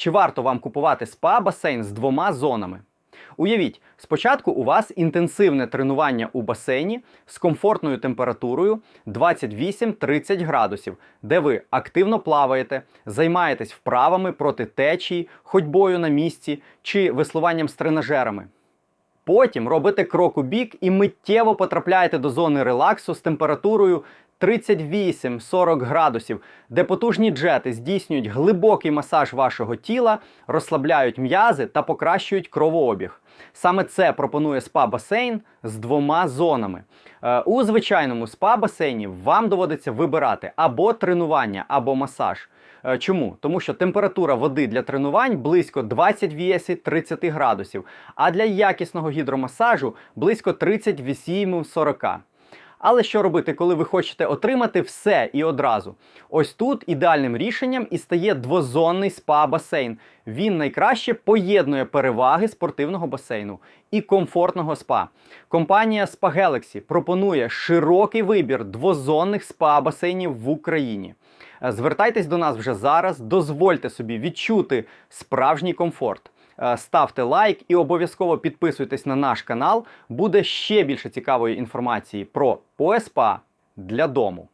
Чи варто вам купувати спа-басейн з двома зонами? Уявіть, спочатку у вас інтенсивне тренування у басейні з комфортною температурою 28-30 градусів, де ви активно плаваєте, займаєтесь вправами проти течії, ходьбою на місці чи веслуванням з тренажерами. Потім робите крок у бік і миттєво потрапляєте до зони релаксу з температурою 38-40 градусів, де потужні джети здійснюють глибокий масаж вашого тіла, розслабляють м'язи та покращують кровообіг. Саме це пропонує спа-басейн з двома зонами. Е, У звичайному спа-басейні вам доводиться вибирати або тренування, або масаж. Е, Чому? Тому що температура води для тренувань близько 28-30 градусів, а для якісного гідромасажу близько 38-40. Але що робити, коли ви хочете отримати все і одразу? Ось тут ідеальним рішенням і стає двозонний спа-басейн. Він найкраще поєднує переваги спортивного басейну і комфортного спа. Компанія Spa Galaxy пропонує широкий вибір двозонних спа-басейнів в Україні. Е, Звертайтесь до нас вже зараз, дозвольте собі відчути справжній комфорт. Е, Ставте лайк і обов'язково підписуйтесь на наш канал. Буде ще більше цікавої інформації про ПОСПА для дому.